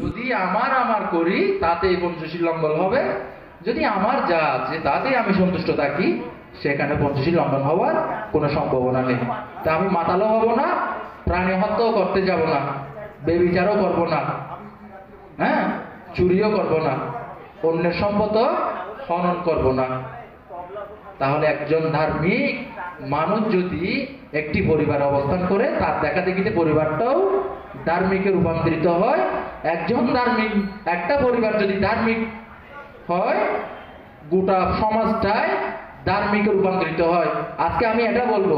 যদি আমার আমার করি, তাতে পঞ্চশীল লঙ্ঘন হবে। যদি আমার যা আছে তাতে আমি সন্তুষ্ট থাকি, সেখানে পঞ্চশীল লঙ্ঘন হওয়ার কোনো সম্ভাবনা নেই। তা আমি মাতালো হব না, প্রাণী হত্যাও করতে যাব না, বেবিচারও করব না হ্যাঁ? চুরিও করব না, অন্যের সম্পদও হনন করব না। তাহলে একজন ধার্মিক মানুষ যদি একটি পরিবার অবস্থান করে, তার দেখা দেখিতে পরিবারটাও ধার্মিকে রূপান্তরিত হয়। একজন ধার্মিক, একটা পরিবার যদি ধার্মিক হয়, গোটা সমাজটাই ধার্মিকে রূপান্তরিত হয়। আজকে আমি এটা বলব।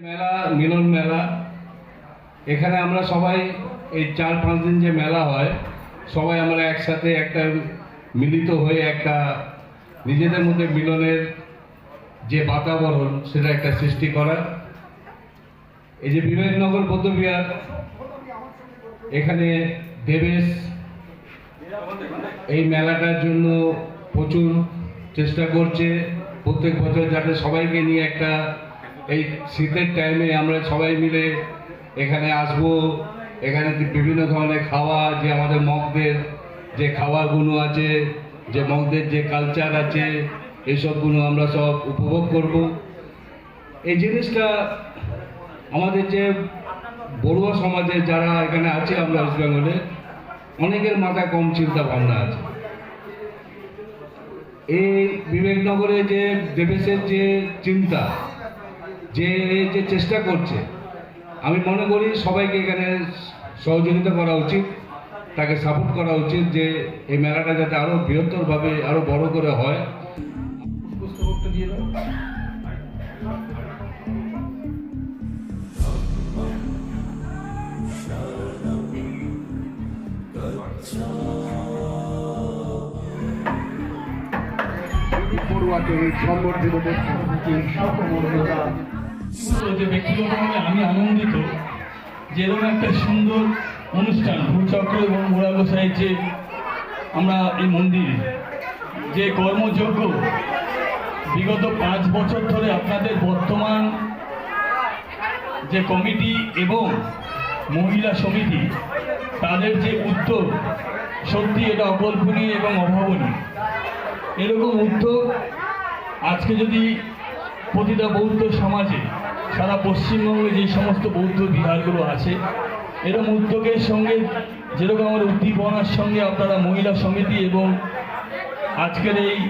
মেলা, মিলন মেলা, এখানে আমরা সবাই এই চার পাঁচ দিন যে মেলা হয় সবাই আমরা একসাথে একটা মিলিত হয়ে একটা নিজেদের মধ্যে মিলনের যে বাতাবরণ, সেটা একটা সৃষ্টি করা। এই যে বিবেকনগর বৌদ্ধবিহার, এখানে দেবেশ এই মেলাটার জন্য প্রচুর চেষ্টা করছে। প্রত্যেক বছর যাতে সবাইকে নিয়ে একটা এই শীতের টাইমে আমরা সবাই মিলে এখানে আসব। এখানে বিভিন্ন ধরনের খাওয়া যে আমাদের মগদের যে খাওয়াগুলো আছে, যে মগদের যে কালচার আছে, এসবগুলো আমরা সব উপভোগ করব। এই জিনিসটা আমাদের যে বড়ুয়া সমাজে যারা এখানে আছে, আমরা ওয়েস্ট বেঙ্গলে অনেকের মাথায় কম চিন্তা ভাবনা আছে। এই বিবেকনগরে যে দেবেশের যে চিন্তা, যে যে চেষ্টা করছে আমি মনে করি সবাইকে এখানে সহযোগিতা করা উচিত, তাকে সাপোর্ট করা উচিত যে এই মেলাটা যাতে আরও বৃহত্তরভাবে আরও বড় করে হয়। সংবর্ধিত করতে সকমর্যাদা যে ব্যক্তিগতভাবে আমি আনন্দিত, যে এরকম একটা সুন্দর অনুষ্ঠান, ভূচক্র এবং মুড়া গোসাই যে আমরা এই মন্দির, যে কর্মযজ্ঞ বিগত পাঁচ বছর ধরে আপনাদের বর্তমান যে কমিটি এবং মহিলা সমিতি, তাদের যে উদ্যোগ, সত্যি এটা অকল্পনীয় এবং অভাবনীয়। এরকম উদ্যোগ আজকে যদি প্রতিটা বৌদ্ধ সমাজে সারা পশ্চিমবঙ্গে যে সমস্ত বৌদ্ধ বিহারগুলো আছে এরকম উদ্যোগের সঙ্গে যেরকম আমার উদ্দীপনার সঙ্গে আপনারা মহিলা সমিতি এবং আজকের এই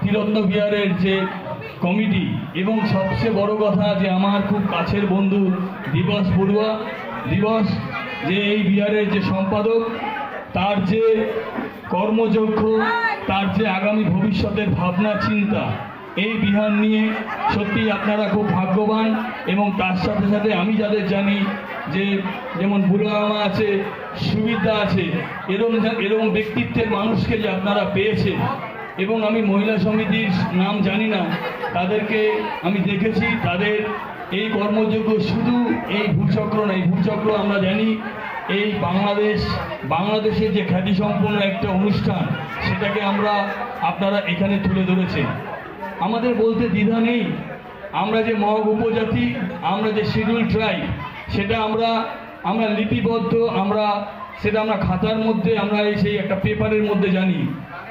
ত্রিরত্ন বিহারের যে কমিটি এবং সবচেয়ে বড় কথা যে আমার খুব কাছের বন্ধু দিবস বড়ুয়া, দিবস যে এই বিহারের যে সম্পাদক, তার যে কর্মযোগ্য, তার যে আগামী ভবিষ্যতের ভাবনা, চিন্তা এই বিহার নিয়ে সত্যি আপনারা খুব ভাগ্যবান এবং তার সাথে সাথে আমি যাদের জানি যে যেমন বুড়ামা আছে সুবিধা আছে এরকম এরকম ব্যক্তিত্বের মানুষকে যে আপনারা পেয়েছেন এবং আমি মহিলা সমিতির নাম জানি না, তাদেরকে আমি দেখেছি, তাদের এই কর্মযোগ্য শুধু এই ভূচক্র নয় ভূচক্র আমরা জানি, এই বাংলাদেশ, বাংলাদেশের যে খ্যাতিসম্পন্ন একটা অনুষ্ঠান, সেটাকে আমরা আপনারা এখানে তুলে ধরেছেন। আমাদের বলতে দ্বিধা নেই। আমরা যে মগ উপজাতি, আমরা যে শিডিউল ট্রাইব, সেটা আমরা আমরা লিপিবদ্ধ, আমরা, সেটা আমরা খাতার মধ্যে, আমরা এই সেই একটা পেপারের মধ্যে জানি।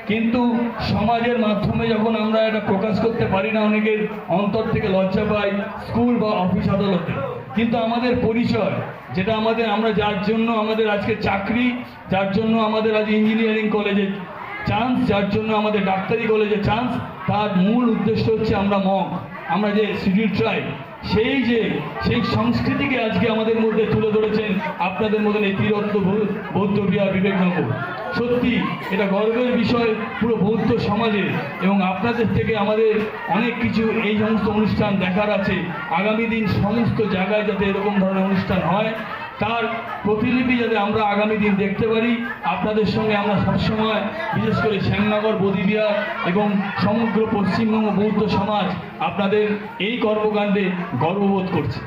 কিন্তু সমাজের মাধ্যমে যখন আমরা এটা প্রকাশ করতে পারি না, অনেকের অন্তর থেকে লজ্জা পাই স্কুল বা অফিস আদালতে। কিন্তু আমাদের পরিচয়, যেটা আমাদের, আমরা যার জন্য আমাদের আজকে চাকরি, যার জন্য আমাদের আজ ইঞ্জিনিয়ারিং কলেজে চান্স যার জন্য আমাদের ডাক্তারি কলেজে চান্স তার মূল উদ্দেশ্য হচ্ছে আমরা মগ আমরা যে শিডিউল ট্রাইব সেই যে, সেই সংস্কৃতিকে আজকে আমাদের মধ্যে তুলে ধরেছেন, আপনাদের মধ্যে এই তীরত্ব বৌদ্ধ বিহার বিবেকনগর। সত্যি, এটা গর্বের বিষয় পুরো বৌদ্ধ সমাজে এবং আপনাদের থেকে আমাদের অনেক কিছু এই সমস্ত অনুষ্ঠান দেখার আছে। আগামী দিন সমস্ত জায়গায় যাতে এরকম ধরনের অনুষ্ঠান হয় তার প্রতিলিপি যাতে আমরা আগামী দিন দেখতে পারি, আপনাদের সঙ্গে আমরা সবসময়, বিশেষ করে শ্যামনগর, বদিবিহার এবং সমগ্র পশ্চিমবঙ্গ বৌদ্ধ সমাজ আপনাদের এই কর্মকাণ্ডে গর্ববোধ করছে।